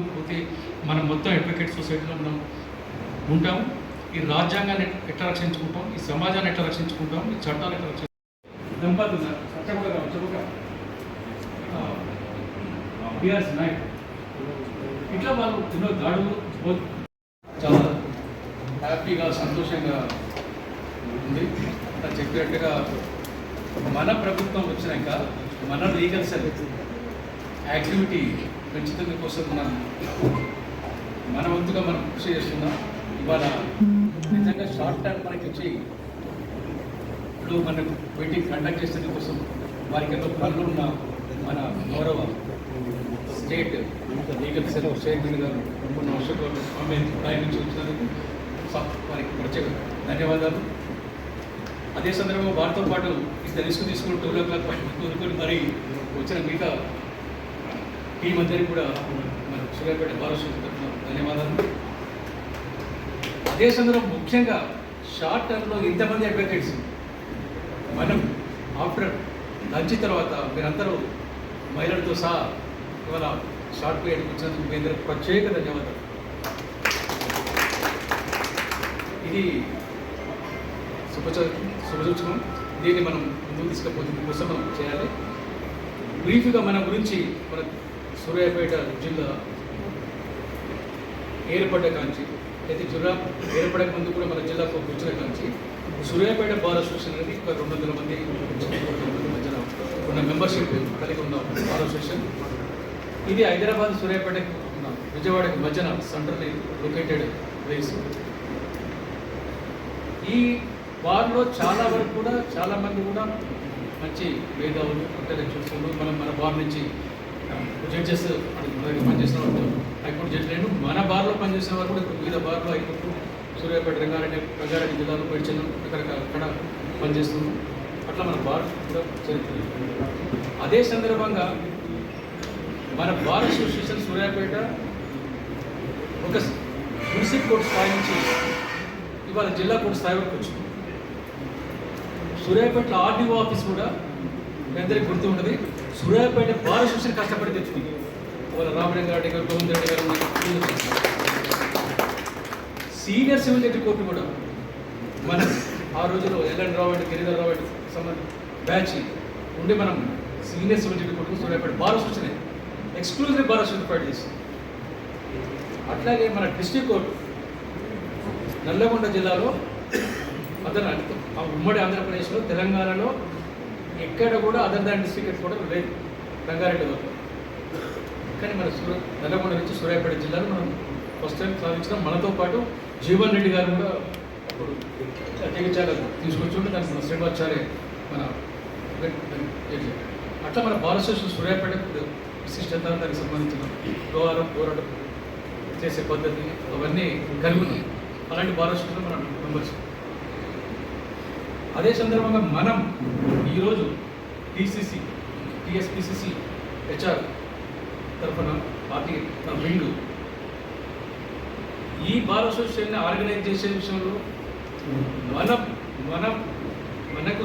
ముందుకు పోతే మనం మొత్తం అడ్వకేట్ సొసైటీలో మనం ఉంటాం ఈ రాజ్యాంగాన్ని ఎట్లా రక్షించుకుంటాం? ఈ సమాజాన్ని ఎట్లా రక్షించుకుంటాం? ఈ చట్టాలు ఎట్లా రక్షించుకుంటాం? దంపతులు నాయక్ ఇట్లా వాళ్ళు ఎన్నో దాడులు చాలా హ్యాపీగా సంతోషంగా ఉంది. అట్లా చెప్పినట్టుగా మన ప్రభుత్వం వచ్చినాక మన లీగల్ సెల్ యాక్టివిటీ పెంచుతున్న కోసం మనం మన వంతుగా మనం కృషి చేస్తున్నాం. ఇవాళ నిజంగా షార్ట్ టర్మ్ మనకి వచ్చి ఇప్పుడు మనం మీటింగ్ కండక్ట్ చేసేందు కోసం వారికి ఎంతో పనులు ఉన్న మన గౌరవ స్టేట్ లీగల్ సెల్ చైర్మన్ గారు కొన్ని వర్షాలు ఆమె నుంచి వచ్చినందుకు వారికి ప్రత్యేక ధన్యవాదాలు. అదే సందర్భంగా వారితో పాటు ఇంత రిస్క్ తీసుకుని టూ ఓ క్లాక్ పైన కోరుకొని మరి వచ్చిన మిగతా టీం అందరికీ కూడా మన సూర్యాపేట భారతదేశం తరఫున ధన్యవాదాలు. అదే సందర్భం ముఖ్యంగా షార్ట్ టర్మ్లో ఇంతమంది అడ్వకేట్స్ మనం ఆఫ్టర్ లంచ్ తర్వాత మీరందరూ మహిళలతో సహా ఇవాళ షార్ట్ పీరియడ్ వచ్చినందుకు మీ అందరికి ప్రత్యేక ధన్యవాదాలు. ఇది శుభచ శుభసూచకం. దీన్ని మనం ముందుకు తీసుకుపోతుంది కోసం మనం చేయాలి. బ్రీఫ్గా మన గురించి మన సూర్యాపేట జిల్లా ఏర్పడ్డ కాంచి అయితే జిల్లా ఏర్పడక ముందు కూడా మన జిల్లాకు వచ్చిన కాంచి సూర్యాపేట బార్ అసోసియేషన్ అనేది ఒక రెండు వందల మంది మధ్యన ఉన్న మెంబర్షిప్ కలిగి ఉన్న బార్ అసోసియేషన్. ఇది హైదరాబాద్ సూర్యాపేటకు ఉన్న విజయవాడకి మధ్యన సెంట్రల్ లొకేటెడ్ ప్లేస్ ఈ బార్లో చాలా వరకు కూడా చాలామంది కూడా మంచి మేధావులు ఇంటలెక్చువల్స్ మనం మన బార్ నుంచి జడ్జెస్ పనిచేసిన వాళ్ళు హైకోర్టు జడ్జి లేను మన బార్లో పనిచేసిన వారు కూడా ఇప్పుడు వివిధ బార్లో హైకోర్టు సూర్యాపేట రంగారెడ్డి రంగారెడ్డి జిల్లాలో పరిచయం రకరకాల అక్కడ పనిచేస్తున్నాం అట్లా మన బార్ కూడా చరిత్ర అదే సందర్భంగా మన బార్ అసోసియేషన్ సూర్యాపేట ఒక మున్సిపల్ కోర్టు స్థాయి నుంచి ఇవాళ జిల్లా కోర్టు స్థాయి వరకు వచ్చింది. సూర్యాపేటలో ఆర్డీఓ ఆఫీస్ కూడా మీ అందరికీ గుర్తు ఉంటుంది. సూర్యాపేట బార్ అసోసియేషన్ కష్టపడి తెచ్చుకుంది ఇవాళ రామలింగారెడ్డి గారు గోవింద రెడ్డి గారు సీనియర్ సివిల్ జడ్జి కోర్టు కూడా మన ఆ రోజుల్లో L N Rao and Giridhar Rao అంటే సంబంధం బ్యాచ్ ఉండి మనం senior civil judge court Suryapet bar association exclusive bar association fight చేసింది అట్లాగే మన డిస్ట్రిక్ట్ కోర్టు నల్లగొండ జిల్లాలో అతను ఆ ఉమ్మడి ఆంధ్రప్రదేశ్లో తెలంగాణలో ఎక్కడ కూడా అదర్ దాన్ డిస్ట్రిక్ట్ కూడా లేదు. రంగారెడ్డి వరకు. కానీ మన సూర నల్లగొండ నుంచి సూర్యాపేట జిల్లాలో మనం ఫస్ట్ టైం సాధించడం. మనతో పాటు జీవన్ రెడ్డి గారు కూడా అప్పుడు జగిత్యాల తీసుకొచ్చుంటే దానికి మన శ్రీనివాచార్య మన అట్లా మన బాల అసోసియేషన్ సూర్యాపేట విశిష్టత దానికి సంబంధించిన వ్యవహారం పోరాటం చేసే పద్ధతి అవన్నీ కలిగి ఉన్నాయి అలాంటి బాల మనం మన మెంబర్స్ అదే సందర్భంగా మనం ఈరోజు టీసీసీ టీఎస్పిసిసి హెచ్ఆర్ తరఫున పార్టీ నా ఈ బార్ అసోసియేషన్ ఆర్గనైజ్ చేసే విషయంలో మనం మనం మనకు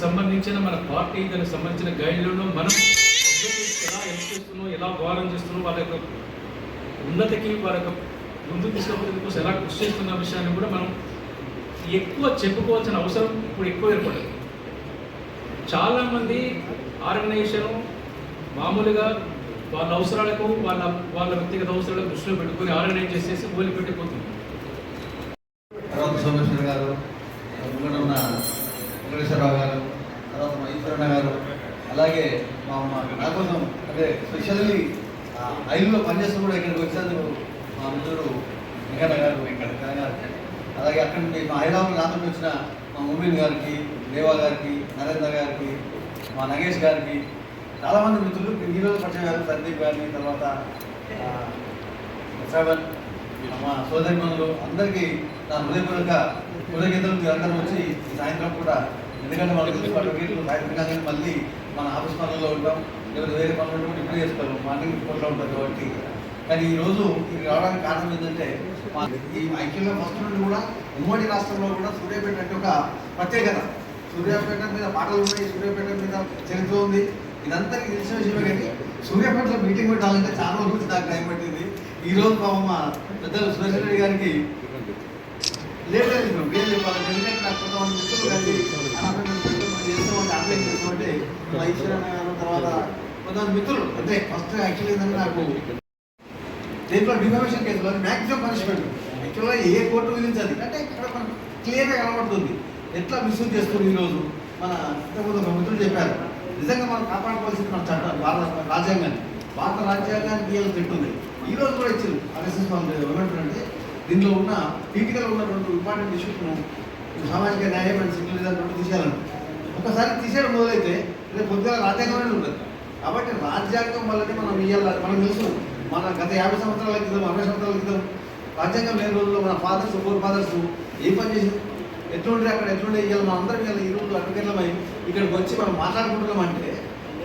సంబంధించిన మన పార్టీ దానికి సంబంధించిన గైడ్లను మనం ఎలా హెల్ప్ చేస్తున్నాం ఎలా వ్యవహారం చేస్తున్నాం వాళ్ళ యొక్క ఉన్నతికి వారి యొక్క ముందు తీసుకుపోయేందుకు కోసం ఎలా కృషి చేస్తున్న విషయాన్ని కూడా మనం ఎక్కువ చెప్పుకోవాల్సిన అవసరం ఇప్పుడు ఎక్కువ ఏర్పడింది. చాలామంది ఆర్గనైజేషన్ మామూలుగా వాళ్ళ అవసరాలకు వాళ్ళ వాళ్ళ వ్యక్తిగత అవసరాలకు దృష్టిలో పెట్టుకొని ఆర్గనైజ్ చేసేసి ఊలి పెట్టిపోతుంది. సోమేశ్వర గారు ఉన్న వెంకటేశ్వరరావు గారు తర్వాత మా గారు అలాగే మా మా నా కోసం అంటే స్పెషల్లీ ఐదులో పనిచేస్తూ కూడా ఇక్కడికి వచ్చినందుకు మా మిత్రుడు వెంకట గారు వెంకట గారు. అలాగే అక్కడ నుండి మా హైదరాబాద్ నాతో వచ్చిన మా ముబీన్ గారికి దేవా గారికి నరేంద్ర గారికి మా నగేష్ గారికి చాలామంది మిత్రులు. ఈరోజు పరిచయం గారు సందీప్ గారిని తర్వాత శ్రవణ్ మా సోదరి మనులు అందరికీ నా హృదయపూర్వక కృతజ్ఞతలు. మీరు అందరూ వచ్చి సాయంత్రం కూడా ఎందుకంటే వాళ్ళకి పట్టు వాళ్ళ వీళ్ళు సాయంత్రం మళ్ళీ మన ఆఫీస్ పనుల్లో ఉంటాం. లేకపోతే వేరే పనులు కూడా ఇప్పుడు చేస్తారు. మార్నింగ్ ఫోన్లో ఉంటారు కాబట్టి. కానీ ఈరోజు ఇది రావడానికి కారణం ఏంటంటే మా ఈ ఐక్యంలో ఫస్ట్ నుండి కూడా ఉమ్మడి రాష్ట్రంలో కూడా సూర్యాపేట అంటే ఒక ప్రత్యేకత. సూర్యాపేట మీద పాటలు ఉన్నాయి సూర్యాపేట మీద చరిత్ర ఉంది. ఇదంతా తెలిసిన విషయమే కానీ సూర్యాపేటలో మీటింగ్ పెట్టాలంటే చాలా రోజులు నాకు టైం పట్టింది. ఈ రోజు పాపం మా పెద్దలు సురేష్ రెడ్డి గారికి లేట్ అయింది మేము పేరు చెప్పాలంటే ఎందుకంటే నాకు కొంతమంది మిత్రులు కలిసి "అన్న, చేస్తామంటే అప్లై చేస్తామంటే మా ఈశ్వరన్న తర్వాత కొంతమంది మిత్రులు అంటే ఫస్ట్ యాక్చువల్ ఏంటంటే నాకు దీంట్లో డిఫామేషన్ కేసులో మ్యాక్సిమం పనిష్మెంట్ యాక్చువల్గా ఏ కోర్టు విధించాలి అంటే ఇక్కడ క్లియర్గా కనబడుతుంది. ఎట్లా మిస్యూజ్ చేస్తుంది ఈరోజు మన ఇంతకుముందు ఒక మిత్రులు చెప్పారు. నిజంగా మనం కాపాడుకోవాల్సింది మన చట్టం భారత రాజ్యాంగాన్ని. భారత రాజ్యాంగానికి వీళ్ళు తిట్టుంది. ఈ రోజు కూడా ఇచ్చింది ఆర్ఎస్ఎస్ వాళ్ళు. ఏమంటారంటే దీంట్లో ఉన్న క్రిటికల్ ఉన్నటువంటి ఇంపార్టెంట్ ఇష్యూస్ను సామాజిక న్యాయం అండ్ సెక్యులరిజం రెండు ఒకసారి తీసేయడం మొదలైతే రేపు పొద్దుగా రాజ్యాంగమే ఉంటుంది. కాబట్టి రాజ్యాంగం వల్లనే మనం ఇయ్యాలి మనకు తెలుసు. మన గత యాభై సంవత్సరాల క్రితం అరవై సంవత్సరాల క్రితం రాజ్యాంగం లేని రోజుల్లో మన ఫాదర్స్ ఫోర్ ఫాదర్స్ ఏ పని చేసి ఎట్లుండే అక్కడ ఎట్లుండే ఇవాళ మనం అందరం ఇవాళ ఈ రోజు అడ్వకేట్లమై ఇక్కడికి వచ్చి మనం మాట్లాడుకుంటున్నాం అంటే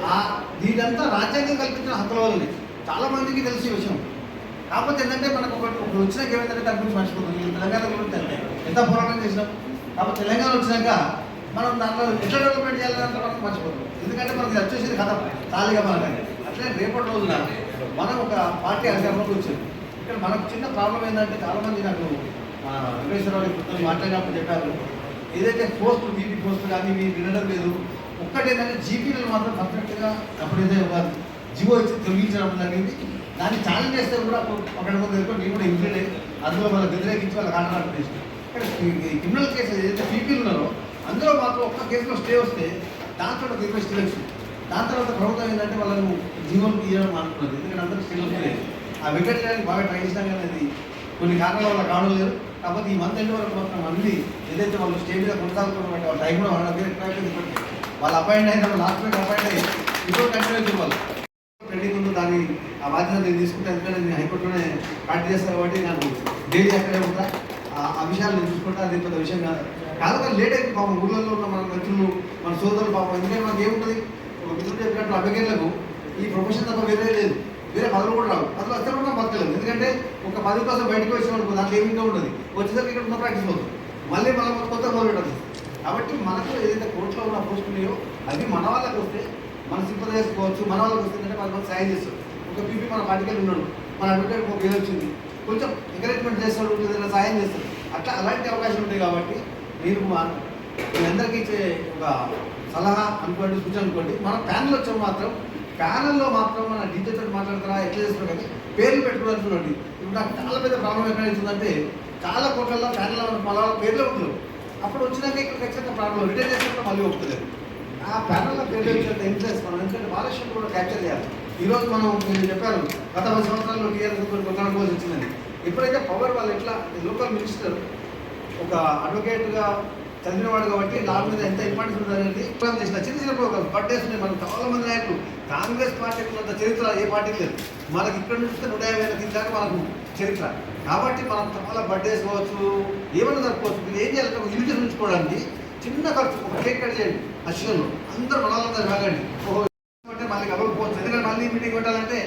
ఆ దీనంతా రాజ్యాంగం కల్పించిన హక్కుల వల్లనే. చాలా మందికి తెలిసే విషయం. కాకపోతే ఏంటంటే మనకు ఒకటి ఒకటి వచ్చినాక ఏమైందంటే దాని గురించి మర్చిపోతుంది తెలంగాణ గురించి అంటే ఎంత పోరాటం చేసినాం? కాబట్టి తెలంగాణ వచ్చినాక మనం దాంట్లో ఎట్లా డెవలప్మెంట్ చేయాలంటే మనం మర్చిపోతుంది ఎందుకంటే మనకి వచ్చేసింది కథ. ఖాళీగా మనకంటే అట్లే రేపటి రోజున మనం ఒక పార్టీ అధికారంలోకి వచ్చింది ఇక్కడ మనకు చిన్న ప్రాబ్లం ఏంటంటే చాలామంది నాకు మా వెంకటేశ్వరరావు ఇప్పుడు మాట్లాడినప్పుడు చెప్పారు. ఏదైతే పోస్టులు బీపీ పోస్టులు కానీ మీరు వినడం లేదు ఒక్కటేంటంటే జీపీలు మాత్రం పర్ఫెక్ట్గా అప్పుడైతే ఒక జివో ఇచ్చి తొలగించడం జరిగింది. దాన్ని ఛాలెంజ్ చేస్తే కూడా అక్కడ కొంత నేను కూడా ఇంక్లూడ్ అయ్యి అందులో మనం వ్యతిరేకించి వాళ్ళ కాంట్రాక్ట్ చేసిన ఈ క్రిమినల్ కేసు ఏదైతే పీపీలు ఉన్నారో అందులో మాత్రం ఒక్క కేసులో స్టే వస్తే దాంట్లో ఒక ఇన్వెస్టిగేషన్ దాని తర్వాత ప్రభుత్వం ఏంటంటే వాళ్ళను జీవోలు తీయడం అనుకున్నది ఎందుకంటే అందరూ స్టే లేదు ఆ చేయడానికి బాగా ట్రై చేసినా కానీ అది కొన్ని కారణాల వల్ల కావడం లేదు. కాకపోతే ఈ మంత్ ఎండ్ వరకు మాత్రం మళ్ళీ ఏదైతే వాళ్ళు స్టే మీద కొనసాగుతున్నటువంటి వాళ్ళ టైం కూడా వాళ్ళ దగ్గర ఎక్కువ అయిపోయింది వాళ్ళు అపాయింట్ అయిన లాస్ట్ వీక్ అపాయింట్ అయ్యి ఇంకో కంటిన్యూ చూడాలి వాళ్ళు. పెండింగ్ ఉంది దాన్ని ఆ బాధ్యత నేను తీసుకుంటే ఎందుకంటే నేను హైకోర్టులోనే ప్రాక్టీస్ చేస్తాను కాబట్టి నాకు డైలీ అక్కడే ఉంటా. ఆ- విషయాలు నేను చూసుకుంటా అది పెద్ద విషయం కాదు. కాదు కానీ లేట్ అయితే పాపం. ఊళ్ళల్లో ఉన్న మన మిత్రులు మన సోదరులు పాపం. ఎందుకంటే మనకి ఏముంటుంది? ఒక మిత్రుడు చెప్పినట్టు అడ్వకేట్లకు ఈ ప్రొఫెషన్ తప్ప వేరే లేదు. వేరే పదవులు కూడా రావు. పదవులు వస్తే కూడా బతకలేదు ఎందుకంటే ఒక పదవి కోసం బయటకు వచ్చిన అనుకో దాంట్లో ఏమిటో ఉండదు. వచ్చేసరికి ఇక్కడ ఉన్న ప్రాక్టీస్ అవుతుంది మళ్ళీ మనం కొత్త మొదలు కాబట్టి మనకు ఏదైతే కోర్టులో ఉన్న పోస్టులు ఉన్నాయో అవి మన వాళ్ళకి వస్తే మన సింపల్ చేసుకోవచ్చు మన వాళ్ళకి వస్తే మన మనకు సాయం చేస్తారు. ఒక పీపీ మన పార్టీకి ఉన్నాడు. మన అడ్వకేట్ ఒక పేరు వచ్చింది. కొంచెం ఎంకరేజ్మెంట్ చేస్తాడు ఏదైనా సాయం చేస్తాడు. అట్లా అలాంటి అవకాశం ఉంటాయి కాబట్టి మీరు మా మీ అందరికీ ఇచ్చే ఒక సలహా అనుకోండి సూచన అనుకోండి. మన ప్యానల్ వచ్చాం మాత్రం ప్యానల్లో మాత్రం మన డీజేతో మాట్లాడతారా ఎట్లా చేస్తున్నారు కానీ పేర్లు పెట్టుకోవాలి ఇప్పుడు నాకు చాలా పెద్ద ప్రాబ్లం ఎక్కడ అవుతుందంటే చాలా కోట్లలో ప్యానల్లో పొలాల పేర్లు ఉంటుంది అప్పుడు వచ్చినాక ఇక్కడ ఖచ్చితంగా ప్రాబ్లం రిటర్న్ చేసినప్పుడు మళ్ళీ ఒప్పుకోలేదు. ఆ ప్యానల్లో పేర్లు వచ్చినంత ఇంట్రెస్ట్ మనం ఎందుకంటే బాలకృష్ణ కూడా క్యాప్చర్ చేయాలి. ఈ రోజు మనం మీరు చెప్పారు గత పది సంవత్సరాల్లో టీఆర్ఎస్ కొన్ని వచ్చిందని. ఎప్పుడైతే పవర్ వాళ్ళు ఎట్లా లోకల్ మినిస్టర్ ఒక అడ్వకేట్గా చదివినవాడు కాబట్టి నా మీద ఎంత ఇంపార్టెన్స్ ఉంది ప్రోగ్రామ్ చేసిన చిన్న చిన్న ప్రోగ్రామ్ బర్త్డేస్ ఉన్నాయి. మనకు చాలా మంది నాయకులు. కాంగ్రెస్ పార్టీకి ఉన్నంత చరిత్ర ఏ పార్టీకి లేదు. మనకి ఇక్కడ నుంచి నూట యాభై ఐదు దాకా మనకు చరిత్ర. కాబట్టి మనం చాలా బర్త్డేస్ కావచ్చు ఏమైనా జరుపుకోవచ్చు. మీరు ఏం చేయాలంటే ఒక ఇల్లు ఉంచుకోవడానికి చిన్న ఖర్చు ఒక కేక్ కట్ చేయండి. అశ్వంలో అందరూ మనాలందరూ తాగండి ఓహో అంటే మళ్ళీ కలవకపోవచ్చు ఎందుకంటే మళ్ళీ మీటింగ్ పెట్టాలంటే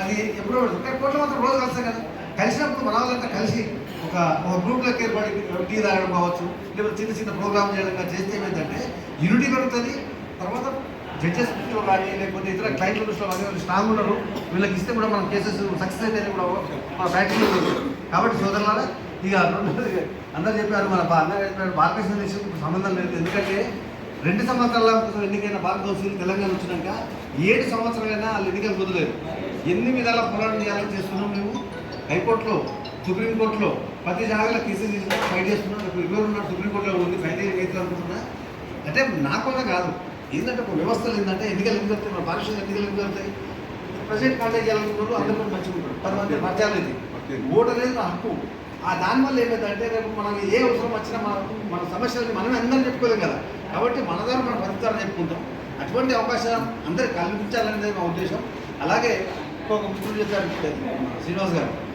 అది ఎప్పుడో పెడతాం కోట్ల మాత్రం రోజు కలుస్తాం కదా. కలిసినప్పుడు మన కలిసి ఒక ఒక గ్రూప్లోకి ఏర్పడి టీ తాగడం కావచ్చు లేకపోతే చిన్న చిన్న ప్రోగ్రామ్ చేయడం చేస్తే ఏమైందంటే యూనిటీ పెరుగుతుంది తర్వాత జడ్జెస్ దృష్టిలో కానీ లేకపోతే ఇతర క్లయింట్ల దృష్టిలో కానీ వాళ్ళు స్ట్రాంగ్ ఉన్నారు. వీళ్ళకి ఇస్తే కూడా మనం కేసెస్ సక్సెస్ అయితే కూడా మన ప్రాక్టీస్ కాబట్టి సోదరులారా ఇక రెండోది అందరూ చెప్పారు మన బా- అన్న చెప్పారు భారతదేశం దేశం సంబంధం లేదు. ఎందుకంటే రెండు సంవత్సరాల కోసం ఎన్నికైన భారత తెలంగాణ వచ్చినాక ఏడు సంవత్సరాలైనా వాళ్ళు ఎన్నికలు కుదలేదు ఎన్ని విధాల పోరాటం చేయాలని చేస్తున్నాం మేము? హైకోర్టులో సుప్రీంకోర్టులో ప్రతి జాగాలో కేసులు తీసుకుని ఫైట్ చేస్తున్నాం ఇప్పుడు ఇరవై ఉన్నాడు సుప్రీంకోర్టులో ఉంది. ఫైట్ అయితే అనుకుంటున్నా? అంటే నా కూడా కాదు. ఏంటంటే ఒక వ్యవస్థలు ఏంటంటే ఎన్నికలు ఎందుకు జరుగుతాయి? మన పారిశ్రామిక ఎన్నికలు ఎందుకు జరుగుతాయి? ప్రెసిడెంట్ కాంటాక్ట్ చేయాలనుకున్నారు అందరూ కూడా మంచిగా ఉంటారు పది మంది మర్యాద ఇది. ఓటు అనేది నా హక్కు. ఆ దానివల్ల ఏమైందంటే రేపు మనం ఏ అవసరం వచ్చినా మన మన సమస్యలని మనమే అందరం చెప్పుకోలేం కదా. కాబట్టి మన ద్వారా మనం పరిష్కారం చెప్పుకుంటాం. అటువంటి అవకాశం అందరికి కల్పించాలనేది మా ఉద్దేశం. అలాగే ఇంకొక మిత్రుడు చెప్పారు. శ్రీనివాస్ గారు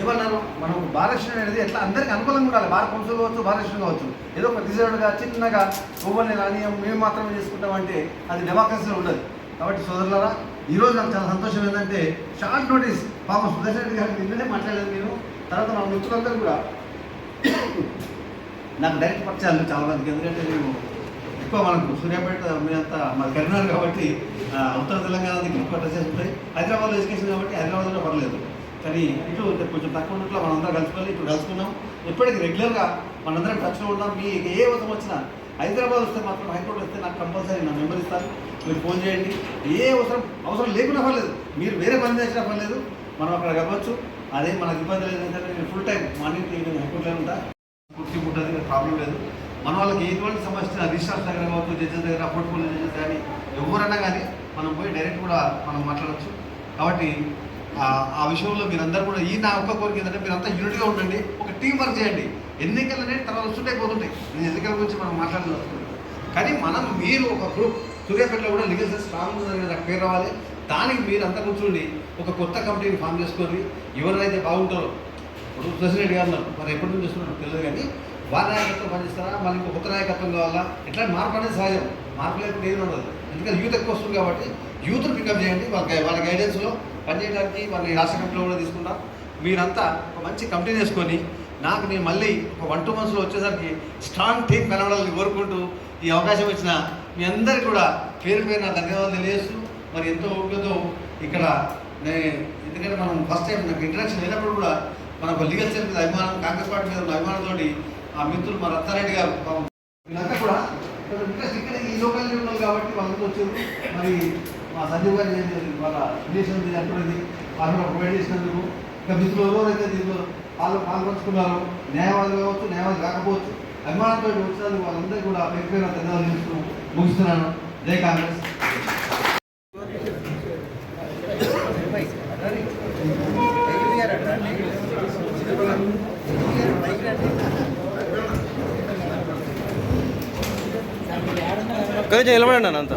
ఏమన్నారు మనం భారతదేశం అనేది ఎట్లా అందరికీ అనుకూలంగా ఉండాలి. భారత కౌన్సిల్ కావచ్చు భారతదేశం కావచ్చు. ఏదో ఒక రిజర్వ్డ్గా చిన్నగా ఓవల్ని రానియం మేము మాత్రమే చేసుకుంటామంటే అది డెమోక్రసీలో ఉండదు. కాబట్టి సోదరులారా ఈరోజు నాకు చాలా సంతోషం ఏంటంటే షార్ట్ నోటీస్ పాపం సుదర్శన్ రెడ్డి గారికి నిన్ననే మాట్లాడలేదు నేను. తర్వాత మా మిత్రులందరూ కూడా నాకు డైరెక్ట్ పరిచయాలు చాలా మందికి. ఎందుకంటే నేను ఎక్కువ మనకు సూర్యాపేట మీరంతా మా కరీంనగర్ కాబట్టి ఉత్తర తెలంగాణ దగ్గర ఎక్కువ డ్రెస్సెస్ ఉంటాయి హైదరాబాద్లో ఎడ్యుకేషన్ కాబట్టి హైదరాబాద్లో పర్లేదు. కానీ ఇటు కొంచెం తక్కువ ఉన్నట్లు మనందరం కలుసుకొని ఇప్పుడు కలుసుకున్నాం. ఎప్పటికీ రెగ్యులర్గా మనందరం టచ్లో ఉన్నాం. మీ ఏ అవసరం వచ్చినా హైదరాబాద్ వస్తే మాత్రం హైకోర్టు వస్తే నాకు కంపల్సరీ నా నెంబర్ ఇస్తాను మీరు ఫోన్ చేయండి. ఏ అవసరం అవసరం లేకుండా పర్లేదు. మీరు వేరే పని చేసినా పర్లేదు. మనం అక్కడ కలవచ్చు అదే మనకు ఇబ్బంది లేదు. ఏంటంటే నేను full time morning to evening హైకోర్టులో ఉంటా. గుర్తింపు ఉంటుంది. ప్రాబ్లం లేదు. మన వాళ్ళకి ఎటువంటి సమస్య రిజిస్ట్రార్ దగ్గర కావచ్చు జడ్జెస్ దగ్గర పోర్ట్ఫోలియో జడ్జెస్ కానీ ఎవరన్నా కానీ మనం పోయి డైరెక్ట్ కూడా మనం మాట్లాడవచ్చు కాబట్టి ఆ- విషయంలో మీరందరూ కూడా ఈ నా ఒక్క కోరిక ఏంటంటే మీరంతా యూనిట్గా ఉండండి. ఒక టీం వర్క్ చేయండి. ఎన్నికలు అనేది తర్వాత వస్తుంటే పోతుంటాయి. నేను ఎన్నికల గురించి మనం మాట్లాడలేదు కానీ మనం మీరు ఒక గ్రూప్ సూర్యాపేటలో కూడా లీగల్ సెస్ స్ట్రాంగ్ అనేది నాకు పేరు రావాలి. దానికి మీరు అంతా కూర్చోండి ఒక కొత్త కంపెనీని ఫామ్ చేసుకొని ఎవరైతే బాగుంటారో ఇప్పుడు ప్రెసిడెంట్ గారు ఉన్నారు. మరి ఎప్పటి నుంచి వస్తున్నారో తెలియదు కానీ వారి నాయకత్వం పనిచేస్తారా మళ్ళీ ఇంకో కొత్త నాయకత్వం కావాలా? ఇట్లా మార్పు అనేది సహజం. మార్పు లేకుండా ఏమి ఉండదు. ఎందుకంటే యూత్ ఎక్కువ వస్తుంది కాబట్టి యూత్ని పికప్ చేయండి. వాళ్ళ వాళ్ళ గైడెన్స్లో పనిచేయడానికి మళ్ళీ రాష్ట్ర కమిటీలో కూడా తీసుకున్నా మీరంతా ఒక మంచి కంపెనీ చేసుకొని నాకు నేను మళ్ళీ ఒక వన్ టూ మంత్స్లో వచ్చేసరికి స్ట్రాంగ్ టీం కనబడాలని కోరుకుంటూ ఈ అవకాశం ఇచ్చిన మీ అందరికీ కూడా పేరు పేరు నా ధన్యవాదాలు తెలియజేస్తూ మరి ఎంతో ఓపికతో ఇక్కడ నేను ఎందుకంటే మనం ఫస్ట్ టైం నాకు ఇంట్రడక్షన్ అయినప్పుడు కూడా మనకు లీగల్ సెల్ మీద అభిమానం కాంగ్రెస్ పార్టీ మీద ఉన్న అభిమానంతో ఆ మిత్రులు మా రత్నారెడ్డి గారు పాపం వీళ్ళంతా కూడా ఇంట్రెస్ట్ ఇక్కడ ఈ లోకల్ ఉన్నారు కాబట్టి వాళ్ళంతా వచ్చారు. మరి మా సంజీవ్ గారు వాళ్ళ రిలేషన్ మీద వాళ్ళు ప్రొవైడ్ చేసినందుకు ఇంకా మిత్రులు ఎవరైతే దీంట్లో వాళ్ళు పాల్పంచుకున్నారో న్యాయవాదులు కావచ్చు న్యాయవాదులు కాకపోవచ్చు అభిమానంతో వచ్చినందుకు వాళ్ళందరికీ కూడా పేరు పేరు ధన్యవాదాలు చేస్తూ ముగిస్తున్నాను. జై కాంగ్రెస్. కొంచెం నిలబడండి అన్న అంతా.